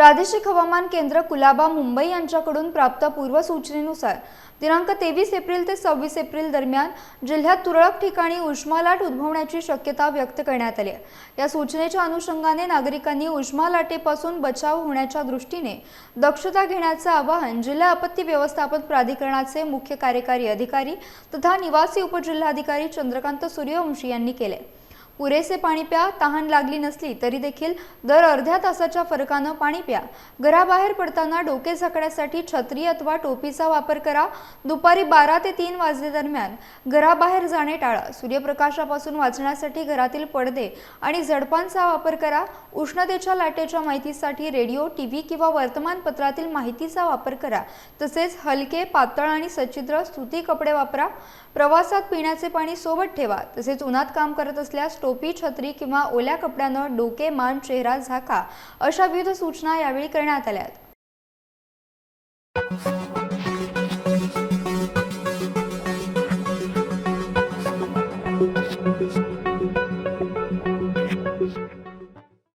प्रादेशिक हवामान केंद्र कुलाबा मुंबई यांच्याकडून प्राप्त पूर्वसूचनेनुसार दिनांक तेवीस एप्रिल ते सव्वीस एप्रिल दरम्यान जिल्ह्यात तुरळक ठिकाणी उष्मालाट उद्भवण्याची शक्यता व्यक्त करण्यात आली आहे. या सूचनेच्या अनुषंगाने नागरिकांनी उष्मा लाटेपासून बचाव होण्याच्या दृष्टीने दक्षता घेण्याचं आवाहन जिल्हा आपत्ती व्यवस्थापन प्राधिकरणाचे मुख्य कार्यकारी अधिकारी तथा निवासी उपजिल्हाधिकारी चंद्रकांत सूर्यवंशी यांनी केले पुरेसे पाणी प्या तहान लागली नसली तरी देखील दर अर्ध्या तासाच्या फरकानं पाणी प्या. घराबाहेर पडताना डोके झाकण्यासाठी छत्री अथवा टोपीचा वापर करा. दुपारी बारा ते तीन वाजले दरम्यान घराबाहेर जाणे टाळा. सूर्यप्रकाशापासून वाचण्यासाठी घरातील पडदे आणि झडपांचा वापर करा. उष्णतेच्या लाटेच्या माहितीसाठी रेडिओ टी व्ही किंवा वर्तमानपत्रातील माहितीचा वापर करा. तसेच हलके पातळ आणि सच्छिद्र सुती कपडे वापरा. प्रवासात पिण्याचे पाणी सोबत ठेवा. तसेच उन्हात काम करत असल्यास टोपी छत्री किंवा ओल्या कपड्यानं डोके मान चेहरा झाका अशा विविध सूचना यावेळी करण्यात आल्यात